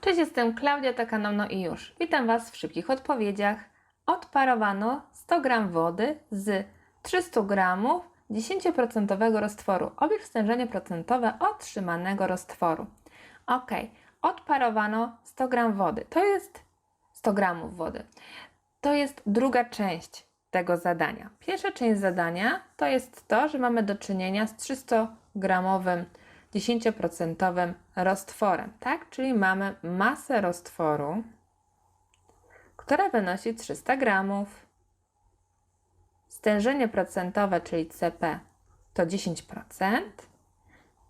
Cześć, jestem Klaudia, to i już. Witam Was w szybkich odpowiedziach. Odparowano 100 g wody z 300 g 10% roztworu. Oblicz stężenie procentowe otrzymanego roztworu. Ok, odparowano 100 g wody. To jest 100 g wody. To jest druga część tego zadania. Pierwsza część zadania to jest to, że mamy do czynienia z 300 gramowym 10% roztworem, tak? Czyli mamy masę roztworu, która wynosi 300 gramów. Stężenie procentowe, czyli CP, to 10%.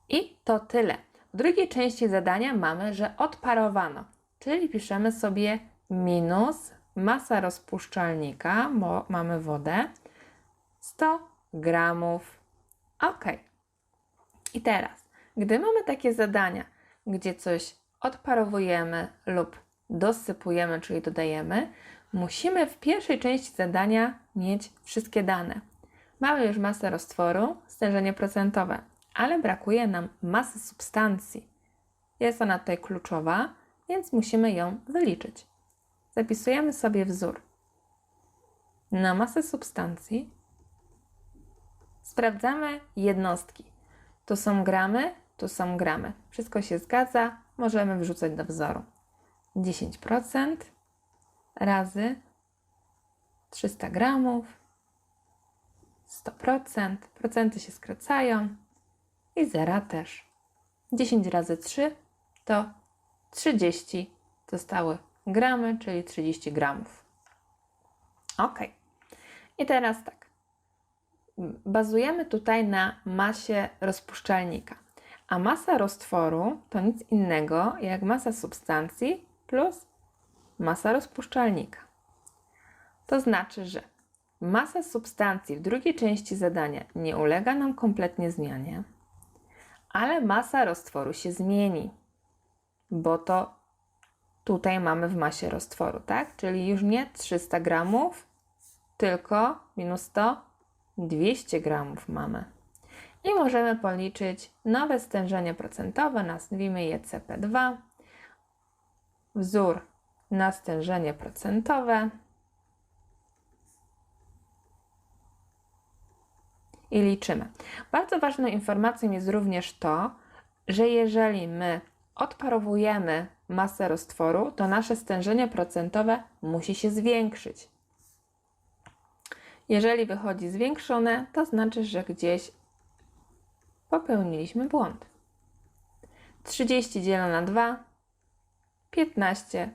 I to tyle. W drugiej części zadania mamy, że odparowano, czyli piszemy sobie minus masa rozpuszczalnika, bo mamy wodę, 100 gramów. Ok. I teraz, gdy mamy takie zadania, gdzie coś odparowujemy lub dosypujemy, czyli dodajemy, musimy w pierwszej części zadania mieć wszystkie dane. Mamy już masę roztworu, stężenie procentowe, ale brakuje nam masy substancji. Jest ona tutaj kluczowa, więc musimy ją wyliczyć. Zapisujemy sobie wzór. Na masę substancji sprawdzamy jednostki. Tu są gramy, tu są gramy. Wszystko się zgadza, możemy wrzucać do wzoru. 10% razy 300 gramów, 100%, procenty się skracają i zera też. 10 razy 3 to 30 zostały gramy, czyli 30 gramów. Ok. I teraz tak. Bazujemy tutaj na masie rozpuszczalnika. A masa roztworu to nic innego jak masa substancji plus masa rozpuszczalnika. To znaczy, że masa substancji w drugiej części zadania nie ulega nam kompletnie zmianie, ale masa roztworu się zmieni, bo to tutaj mamy w masie roztworu, tak? Czyli już nie 300 gramów, tylko minus 100, 200 gramów mamy. I możemy policzyć nowe stężenie procentowe, nazwijmy je CP2, wzór na stężenie procentowe i liczymy. Bardzo ważną informacją jest również to, że jeżeli my odparowujemy masę roztworu, to nasze stężenie procentowe musi się zwiększyć. Jeżeli wychodzi zwiększone, to znaczy, że gdzieś popełniliśmy błąd. 30 dzielone na 2 15%.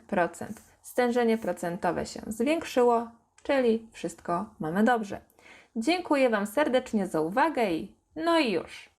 Stężenie procentowe się zwiększyło, czyli wszystko mamy dobrze. Dziękuję Wam serdecznie za uwagę i no i już.